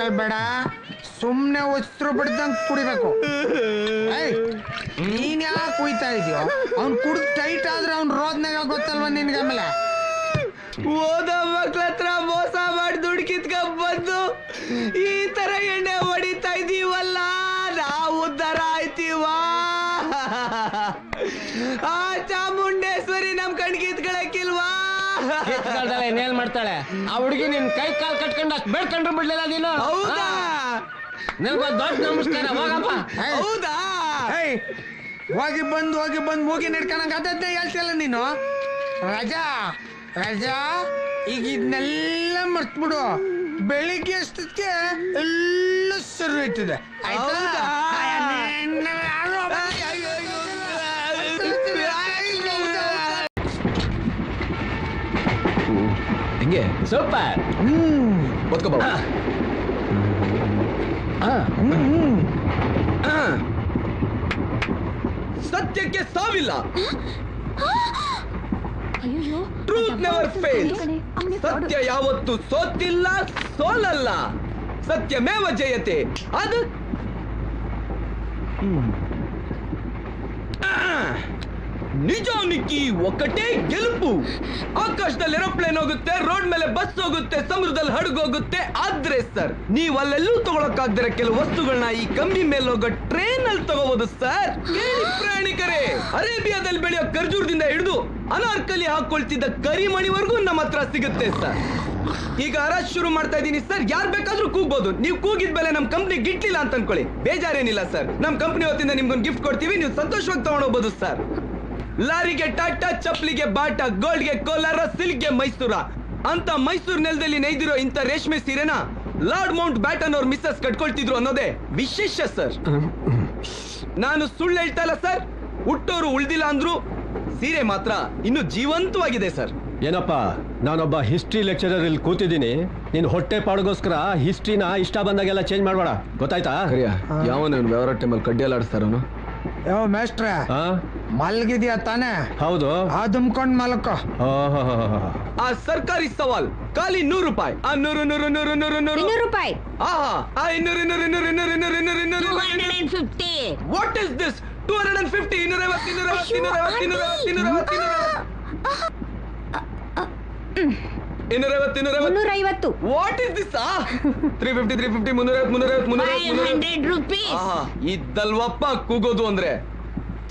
ಹೇಳ್ಬೇಡ. ಸುಮ್ನೆ ಉಸಿರು ಬಿಡ್ದಂಗ್ ಕುಡಿಬೇಕು. ನೀನ್ ಯಾಕೆ ಕುಯ್ತಾ ಇದೀಯೋ? ಅವ್ನ್ ಕುಡ್ದು ಟೈಟ್ ಆದ್ರೆ ಅವ್ನ್ ರೋದ್ನಾಗ ಗೊತ್ತಲ್ವಾ ನಿನ್ಗೆ ಆಮೇಲೆ? ಓದ ಮಕ್ಳ ಹತ್ರ ಮೋಸ ಮಾಡಿ ದುಡ್ಡು ಬಂದು ಈ ತರ ಎಣ್ಣೆ ಹೊಡಿತಾ ಇದೀವಲ್ಲ, ನಾವು ಉದ್ಧಾರ ಆಯ್ತೀವಾ? ಆ ಚಾಮುಂಡೇಶ್ವರಿ ಕಾಲದಲ್ಲ ಇನ್ನೇನ್ ಮಾಡ್ತಾಳೆ. ಆ ಹುಡುಗಿ ನಿನ್ ಕೈ ಕಾಲ್ ಕಟ್ಕೊಂಡು ಅಷ್ಟು ಬೇಡ್ಕೊಂಡ್ರು ಬಿಡ್ಲಿಲ್ಲ ನೀನು? ಹೌದಾ? ನಿನ್ಗೊಂದ್ ದೊಡ್ಡ ನಮಸ್ಕಾರ ಹೋಗಪ್ಪ. ಹೌದಾ? ಏಯ್. ಹೋಗಿ ಬಂದು ಹೋಗಿ ಬಂದು ಮೂಗಿ ನಡ್ಕೊಂಡಂಗ ಅದನ್ನೇ ಹೇಳ್ತಿಲ್ಲ ನೀನು? ರಜಾ ರಜಾ ಈಗ ಇದನ್ನೆಲ್ಲ ಮರ್ತ್ಬಿಡು. ಬೆಳಿಗ್ಗೆ ಅಷ್ಟಕ್ಕೆ ಎಲ್ಲ ಸರಿ ಆಯ್ತದೆ ಆಯ್ತಾ? ಹೆಂಗೆ. ಓದ್ಕೋಬಾ ಹ್ಮ್. ಸತ್ಯಕ್ಕೆ ಸಾವಿಲ್ಲ. ಅಯ್ಯೋ ಟ್ರೂತ್ ನೆವರ್ ಫೇಲ್ ಸತ್ಯ ಯಾವತ್ತು ಸೋತಿಲ್ಲ ಸೋಲಲ್ಲ. ಸತ್ಯ ಮೇವ ಜಯತೆ. ಅದು. ನಿಜಾನಿಕ್ಕಿ ಒಕ್ಕಟೇ ಗೆಲುಪು. ಆಕಾಶದಲ್ಲಿ ಏರೋಪ್ಲೇನ್ ಹೋಗುತ್ತೆ, ರೋಡ್ ಮೇಲೆ ಬಸ್ ಹೋಗುತ್ತೆ, ಸಮುದ್ರದಲ್ಲಿ ಹಡಗೋಗುತ್ತೆ ಆದ್ರೆ ಸರ್ ನೀವು ಅಲ್ಲೆಲ್ಲೂ ತಗೊಳಕ್ಕಾಗ್ದಿರ ಕೆಲವು ವಸ್ತುಗಳನ್ನ ಈ ಕಂಬಿ ಮೇಲೆ ಹೋಗೋ ಟ್ರೈನ್ ಅಲ್ಲಿ ತಗೋಬಹುದು ಸರ್ ಪ್ರಯಾಣಿಕರೇ, ಅರೇಬಿಯಾದಲ್ಲಿ ಬೆಳೆಯೋ ಖರ್ಜೂರದಿಂದ ಹಿಡಿದು ಅನಾರ್ಕಲಿ ಹಾಕೊಳ್ತಿದ್ದ ಕರಿಮಣಿವರೆಗೂ ನಮ್ಮ ಹತ್ರ ಸಿಗುತ್ತೆ ಸರ್ ಈಗ ಹರಾಜ್ ಶುರು ಮಾಡ್ತಾ ಇದ್ದೀನಿ ಸರ್ ಯಾರು ಬೇಕಾದ್ರೂ ಕೂಗ್ಬೋದು. ನೀವು ಕೂಗಿದ ಮೇಲೆ ನಮ್ಮ ಕಂಪ್ನಿ ಗಿಟ್ಲಿಲ್ಲ ಅಂತ ಅನ್ಕೊಳ್ಳಿ. ಬೇಜಾರೇನಿಲ್ಲ ಸರ್ ನಮ್ಮ ಕಂಪ್ನಿ ಹೊತ್ತಿಂದ ನಿಮ್ಗೊಂದು ಗಿಫ್ಟ್ ಕೊಡ್ತೀವಿ. ನೀವು ಸಂತೋಷವಾಗಿ ತಗೊಂಡೋಗ್ಬೋದು ಸರ್ ಲಾರಿಗೆ ಟಾಟಾ ಚಪ್ಪಲಿಗೆ ಬಾಟ ಗೋಲ್ಡ್ಗೆ ಕೋಲಾರ ಸಿಲ್ಕ್ಗೆ ಮೈಸೂರ. ಅಂತ ಮೈಸೂರು ನೆಲದಲ್ಲಿ ನೈದಿರೋ ಇಂಥ ರೇಷ್ಮೆ ಸೀರೆನ ಲಾರ್ಡ್ ಮೌಂಟ್ ಬ್ಯಾಟನ್ ಅವ್ರ ಮಿಸ್ಸಸ್ ಕಟ್ಕೊಳ್ತಿದ್ರು ಅನ್ನೋದೇ ವಿಶೇಷ ಸರ್. ನಾನು ಸುಳ್ಳು ಹೇಳ್ತಾ ಇಲ್ಲ ಸರ್. ಹುಟ್ಟೋರು ಉಳ್ದಿಲ್ಲ ಅಂದ್ರು ಸೀರೆ ಮಾತ್ರ ಇನ್ನು ಜೀವಂತವಾಗಿದೆ ಸರ್. ಏನಪ್ಪ ನಾನೊಬ್ಬ ಹಿಸ್ಟ್ರಿ ಲೆಕ್ಚರರ್ ಇಲ್ಲಿ ಕೂತಿದ್ದೀನಿ. ನೀನು ಹೊಟ್ಟೆ ಪಾಡಗೋಸ್ಕರ ಹಿಸ್ಟ್ರಿನ ಇಷ್ಟ ಬಂದಾಗೆಲ್ಲ ಚೇಂಜ್ ಮಾಡಬೇಡ. ಗೊತ್ತಾಯ್ತಾ? ಯಾವ ನನ್ನ ವ್ಯವಹಾರ ಟೈಮಲ್ಲಿ ಕಡ್ಡಿ ಎಲ್ಲ ಆಡಿಸ್ತಾರನು ಯೋ ಮೇಷ್ಟ್ರೆ. ಆ? ಮಲ್ಗಿದ್ಯಾ ತಾನೇ? ಹೌದು. ಆ ದುಮ್ಕೊಂಡ್ ಮಲ್ಕೋ. ಆ ಸರ್ಕಾರಿ ಸವಾಲ್ ಖಾಲಿ ನೂರು ರೂಪಾಯಿ. ಆ ನೂರು ನೂರು ನೂರು ನೂರು ನೂರು. ಇನ್ನೂರು ರೂಪಾಯಿ. ಆಹಾ ಆ ಇನ್ನೂರು ಇನ್ನೂರು ಇನ್ನೂರು ಇನ್ನೂರು ಇನ್ನೂರು ಇನ್ನೂರು ಇನ್ನೂರು two hundred and fifty what is this two hundred and fifty ಇನ್ನೂರ ಐವತ್ತು ಇನ್ನೂರ ಐವತ್ತು ಇನ್ನೂರ ಐವತ್ತು ಇನ್ನೂರ ಐವತ್ತು ಇನ್ನೂರ ಐವತ್ತು ಇನ್ನೂರ ಐವತ್ತು ಇನ್ನೂರ ಐವತ್ತು what is this three fifty three fifty ಮುನ್ನೂರ ಐವತ್ತು ಮುನ್ನೂರ ಐವತ್ತು ಮುನ್ನೂರ ಫೈವ್ ಐವತ್ತು ಹಂಡ್ರೆಡ್ ರುಪೀಸ್ ಆಹಾ ಇದ್ದಲ್ವಪ್ಪ ಕೂಗೋದು ಅಂದ್ರೆ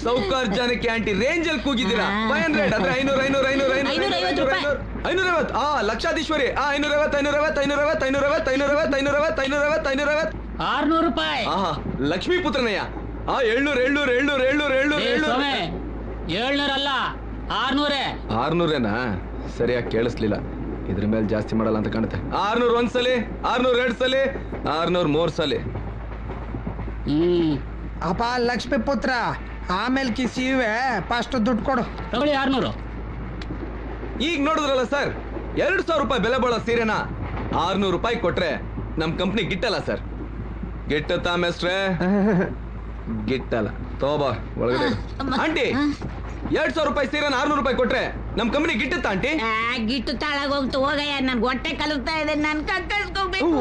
ಸೌಕಾರ್ ಜನಕ್ಕೆ ಆಂಟಿ ರೇಂಜ್ ಅಲ್ಲಿ ಕೂಗಿದ್ದೀರಾ. ಫೈವ್ ಹಂಡ್ರೆಡ್ ಅಂದ್ರೆ ಐನೂರ ಐನೂರ ಐನೂರ ಐನೂರ ಐವತ್ತು ರೂಪಾಯಿ. ಐನೂರ ಐವತ್ತು ಆ ಲಕ್ಷಾಧೀಶ್ವರಿ. ಆ ಐನೂರ ಐವತ್ತು ಐನೂರ ಐವತ್ತು ಐನೂರ ಐವತ್ತು ಐನೂರ ಐವತ್ತು ಐನೂರ ಐವತ್ತು ಐನೂರ ಐವತ್ತು ಐನೂರ ಐವತ್ತು ಐನೂರ ಐವತ್ತು ಆರ್ನೂರು ರೂಪಾಯಿ. ಆಹಾ ಲಕ್ಷ್ಮೀ ಪುತ್ರನಯ್ಯ. ಆ ಏಳ್ನೂರ್ ಏಳ್ನೂರ್ ಏಳ್ನೂರ್ ಏಳ್ನೂರ್ ಏಳ್ನೂರ್ ಏಳ್ನೂರ್ ಏಳ್ನೂರ. ಅಲ್ಲ ಏಳ್ನೂರಲ್ಲ ಆರ್ನೂರೇ. ಆರ್ನೂರೇನಾ? ಸರಿಯಾಗಿ ಕೇಳಿಸ್ಲಿಲ್ಲ. ಇದ್ರ ಮೇಲೆ ಜಾಸ್ತಿ ಮಾಡಲ್ಲ ಅಂತ ಕಾಣುತ್ತೆ. ಆರ್ನೂರ್ ಒಂದ್ ಸಲಿ ಆರ್ನೂರ್ ಎರಡ್ ಸಲಿ ಆರ್ನೂರ್ ಮೂರ್ ಸಲಿ. ಹ್ಮ್ ಅಪ ಲಕ್ಷ್ಮಿ ಪುತ್ರ ಆಮೇಲೆ ಕಿಸಿವೆ ಫಸ್ಟ್ ದುಡ್ಡು ಕೊಡು. ತಗೊಳ್ಳಿ ಆರ್ನೂರು. ಈಗ ನೋಡಿದ್ರಲ್ಲ ಸರ್ ಎರಡು ಸಾವಿರ ರೂಪಾಯಿ ಬೆಲೆ ಬಾಳೋ ಸೀರೆನ ಆರ್ನೂರ್ ರೂಪಾಯಿ ಕೊಟ್ರೆ ನಮ್ ಕಂಪ್ನಿ ಗಿಟ್ಟಲ್ಲ ಸರ್. ಗಿಟ್ಟತ್ತಾ ಮೇಸ್ಟ್ರೆ? ಗಿಟ್ಟಲ್ಲ. ತಗೋಬಾ ಒಳಗಡೆ. ಆಂಟಿ ಎರಡ್ ಸಾವಿರ ರೂಪಾಯಿ ಸೀರೆನ ಆರ್ನೂರ್ ರೂಪಾಯಿ ಕೊಟ್ರೆ ನಮ್ ಕಂಪನಿ ಗಿಟ್ಟುತ್ತಾ ಆಂಟಿ ಗಿಟ್ಟು ತಾಳಾಗ ಹೋಗ್ತು ಹೋಗಯ್ಯ ನನ್ ಹೊಟ್ಟೆ ಕಲುತ್ತಾ ಇದೆ ನನ್ ಕಕ್ಕಸ್ಕೋಬೇಕು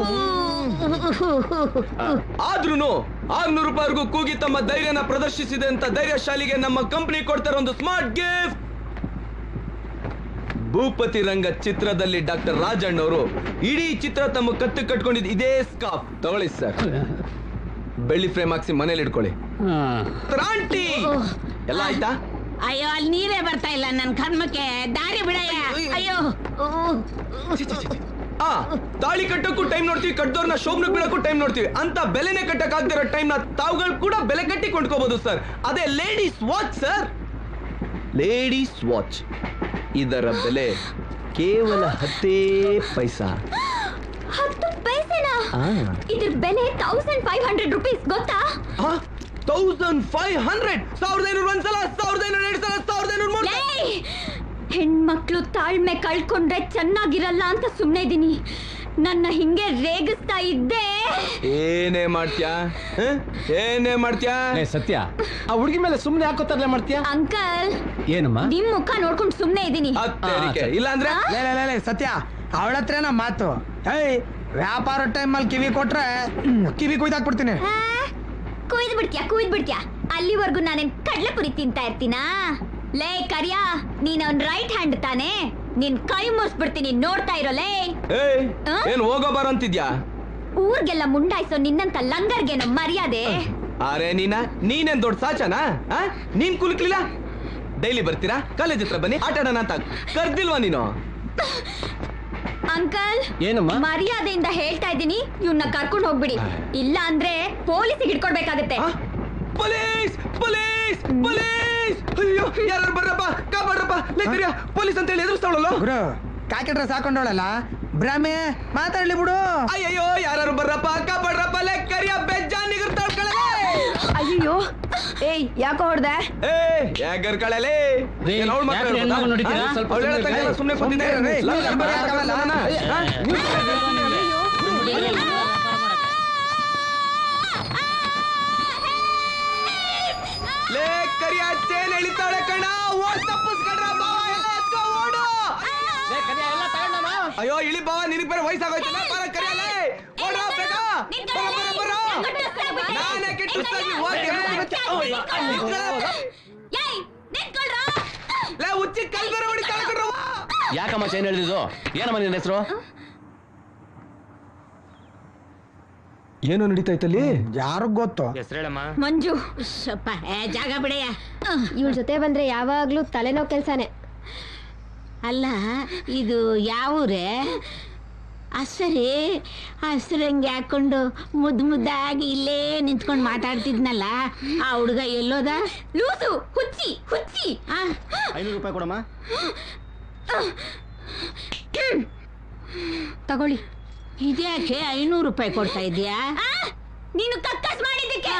ಆದ್ರೂ ಆರ್ನೂರು ರೂಪಾಯಿಗೂ ಕೂಗಿ ತಮ್ಮ ಧೈರ್ಯನ ಪ್ರದರ್ಶಿಸಿದೆ ಅಂತ ಧೈರ್ಯಶಾಲಿಗೆ ನಮ್ಮ ಕಂಪನಿ ಕೊಡ್ತಾರೆ ಒಂದು ಸ್ಮಾರ್ಟ್ ಗಿಫ್ಟ್ ಭೂಪತಿ ರಂಗ ಚಿತ್ರದಲ್ಲಿ ಡಾಕ್ಟರ್ ರಾಜಣ್ಣ ಅವರು ಇಡೀ ಚಿತ್ರ ತಮ್ಮ ಕತ್ತು ಕಟ್ಕೊಂಡಿದ್ದು ಇದೇ ಸ್ಕಾಫ್ ತಗೊಳ್ಳಿ ಸರ್ ಬೆಳ್ಳಿ ಫ್ರೇಮ್ ಹಾಕ್ಸಿ ಮನೇಲಿ ಇಟ್ಕೊಳ್ಳಿ. ಆ, ಆಂಟಿ ಎಲ್ಲ ಆಯ್ತಾ? ಅಯ್ಯೋ ಅಲ್ಲಿ ನೀರೇ ಬರ್ತಾ ಇಲ್ಲ ನನ್ನ ಕರ್ಮಕ್ಕೆ ದಾರಿ ಬಿಡಯ್ಯ. ಅಯ್ಯೋ ಆ ತಾಳಿ ಕಟ್ಟಕ್ಕೂ ಟೈಮ್ ನೋಡ್ತೀವಿ ಕಟ್ಟದವ್ರನ್ನ ಶೋಭನ ಬಿಡಕ್ಕೂ ಟೈಮ್ ನೋಡ್ತೀವಿ. ಅಂತ ಬೆಲೆನೆ ಕಟ್ಟಕ್ ಟೈಮ್ನ ತಾವುಗಳು ಕೂಡ ಬೆಲೆ ಕಟ್ಟಿ ಕೊಂಡ್ಕೋಬಹುದು ಸರ್ ಅದೇ ladies watch sir ladies watch ಇದರ ಬೆಲೆ ಕೇವಲ ಹತ್ತೇ ಪೈಸಾ. ಹತ್ತು ಪೈಸೆನಾ. ಇದ್ರ ಬೆಲೆ ತೌಸಂಡ್ ಫೈವ್ ಹಂಡ್ರೆಡ್ ರುಪೀಸ್ ಗೊತ್ತಾ? ತೌಸಂಡ್ ಫೈವ್ ಹಂಡ್ರೆಡ್ ಸಾವಿರದ ಐನೂರು ಒಂದ್ಸಲ ಸಾವಿರದ ಐನೂರು ಎರಡು ಸಲ ಸಾವಿರದ ಐನೂರು ಮೂರು ಸಲ. ಲೇ! ಹೆಣ್ಮಕ್ಳು ತಾಳ್ಮೆ ಕಳ್ಕೊಂಡ್ರೆ ಚೆನ್ನಾಗಿರಲ್ಲ ಅಂತ ಸುಮ್ನೆ ಇದ್ದೀನಿ ನನ್ನ ಹಿಂಗೆ ರೇಗಿಸ್ತಾ ಇದ್ದೆ. ಏನೇ ಮಾಡ್ತ್ಯಾ? ಹ? ಏನೇ ಮಾಡ್ತ್ಯಾ? ಏ ಸತ್ಯ. ಆ ಹುಡುಗಿ ಮೇಲೆ ಸುಮ್ಮನೆ ಹಾಕೋ ತರಲೆ ಮಾಡ್ತೀಯಾ? ಅಂಕಲ್. ಏನಮ್ಮ? ನಿಮ್ ಮುಖ ನೋಡ್ಕೊಂಡು ಸುಮ್ನೆ ಇದ್ದೀನಿ ಹತ್ತೇರಿಕೆ ಇಲ್ಲ ಅಂದ್ರೆ? ಲೇ ಲೇ, ಲೇ ಲೇ ಸತ್ಯ. ಅವಳ ಹತ್ರನ ಮಾತು. ಏಯ್ ವ್ಯಾಪಾರ ಟೈಮಲ್ಲಿ ಕಿವಿ ಕೊಟ್ರೆ ಕಿವಿ ಕಿವಿ ಕುಯ್ದಾಕ್ಬಿಡ್ತೀನಿ. ಕುಯ್ದು ಬಿಡ್ತೀಯಾ ಕುಯ್ದು ಬಿಡ್ತೀಯಾ ಅಲ್ಲಿವರೆಗೂ ನಾನೇನ್ ಕಡ್ಲೆಪುರಿ ತಿಂತಾ ಇರ್ತೀನಾ? ಲೇ ಕರಿಯಾ ನೀನ್ ಅವ್ನ್ ರೈಟ್ ಹ್ಯಾಂಡ್ ತಾನೆ? ನಿನ್ ಕೈ ಮುರ್ಸ್ಬಿಡ್ತೀನಿ ನೋಡ್ತಾ ಇರೋ ಲೇ. ಏಯ್ ಆ? ಏನ್ ಹೋಗೋ ಬರಂತಿದ್ಯಾ ಊರ್ಗೆಲ್ಲ ಮುಂಡಾಯ್ಸೋ ನಿನ್ನಂತ ಲಂಗರ್ಗೇನೋ ಮರ್ಯಾದೆ. ಅರೆ ನೀನ ನೀನೇನ್ ದೊಡ್ಡ ಸಾಚನಾ? ಆ? ನೀನ್ ಕುಲುಕ್ಲಿಲ್ಲ? ಡೈಲಿ ಬರ್ತೀರಾ? ಕಾಲೇಜ್ ಹತ್ರ ಬನ್ನಿ ಆಟ ಆಡೋಣ ಅಂತ. ಕರ್ದಿಲ್ವಾ ನೀನು? ಅಂಕಲ್ ಏನಮ್ಮ? ಮರ್ಯಾದೆಯಿಂದ ಹೇಳ್ತಾ ಇದ್ದೀನಿ ಇವ್ನ ಕರ್ಕೊಂಡು ಹೋಗ್ಬಿಡಿ. ಇಲ್ಲ ಅಂದ್ರೆ ಪೊಲೀಸಿಗೆ ಹಿಡ್ಕೊಡ್ಬೇಕಾಗತ್ತೆ. ಆ? ಪೊಲೀಸ್ ಪೊಲೀಸ್ ಪೊಲೀಸ್ ಅಯ್ಯೋ ಯಾರು ಬರ್ರಪ್ಪ ಕಾಪಾಡ್ರಪ್ಪ ಲೈಕರಿಯ ಪೊಲೀಸ್ ಅಂತ ಹೇಳಿ ಎದುರಿಸ್ತಾವಳಲ್ಲ ಗುರು ಕಾಕಿಟ್ರ ಸಾಕೊಂಡೋಳಲ್ಲ ಭ್ರಮೆ ಮಾತಾಡ್ಲಿ ಬಿಡು ಅಯ್ಯಯ್ಯೋ ಯಾರು ಬರ್ರಪ್ಪ ಕಾಪಾಡ್ರಪ್ಪ ಲೆಕ್ಕರಿಯ ಬೆಜ್ಜಾನ್ ನಿಗರ್ತಾಳ್ಕಳಲೆ ಅಯ್ಯೋ ಏಯ್ ಯಾಕೋ ಹೊಡ್ದೆ ಏ ಯಾಕರ್ ಕಳಲೆ ರೀ, ಯಾಕ್ರಿ ಹೆಣ್ಮಗು ನೋಡಿತೀರಾ? ಸ್ವಲ್ಪ ಸುಮ್ನೆ ಸುಮ್ಮನೆ ಕೂತಿದ್ದೆ ಅಯ್ಯೋ ಇಳಿ ಬಾವ ನಿನಗೆ ಬೇರೆ ವಯಸ್ಸಾಗೋಯ್ತಲ್ಲ ಬರ ಕರಿಯಲ್ಲ. ಓಡ ಬೇಗ. ಬರ ಬರ ಬರ ನಾನೇ ಕೆಟ್ಟಿಸ್ತಾಗಿ ಹೋಗಿ ಏಯ್, ನಿಂತ್ಕೊಳ್ರೋ. ಲೇ ಉಚ್ಚಿ ಕಲ್ ಬೇರೆ ಹೊಡಿ. ಯಾಕಮ್ಮ ಚೈನ್ ಹೇಳಿದ್ರು ಏನಮ್ಮ ನಿನ್ನ ಹೆಸರು? ಏನು ನಡೀತಾ ಇತ್ತಲ್ಲಿ? ಯಾರಿಗ್ ಗೊತ್ತು? ಹೆಸರೇಳಮ್ಮ ಮಂಜು. ಸ್ವಲ್ಪ ಏ, ಜಾಗ ಬಿಡೆಯ ಇವಳ ಜೊತೆ ಬಂದ್ರೆ ಯಾವಾಗ್ಲೂ ತಲೆನೋವು ಕೆಲ್ಸಾನೆ. ಅಲ್ಲ ಇದು ಯಾವೂರೇ? ಸರಿ ಹಸ್ರಂಗೆ ಹಾಕೊಂಡು ಮುದ್ದು ಮುದ್ದಾಗಿ ಇಲ್ಲೇ ನಿಂತ್ಕೊಂಡು ಮಾತಾಡ್ತಿದ್ನಲ್ಲ ಆ ಹುಡುಗ ಎಲ್ಲೋದ? ಲೂಸು ಹುಚ್ಚಿ ಹುಚ್ಚಿ. ಆ, ಐನೂರು ರೂಪಾಯಿ ಕೊಡಮ್ಮ. ತಗೊಳ್ಳಿ. ಇದ್ಯಾಕೆ ಐನೂರು ರೂಪಾಯಿ ಕೊಡ್ತಾ ಇದೆಯಾ ಆ, ನೀನು ಕಕ್ಕಸ್ ಮಾಡಿದ್ದಕ್ಕೆ.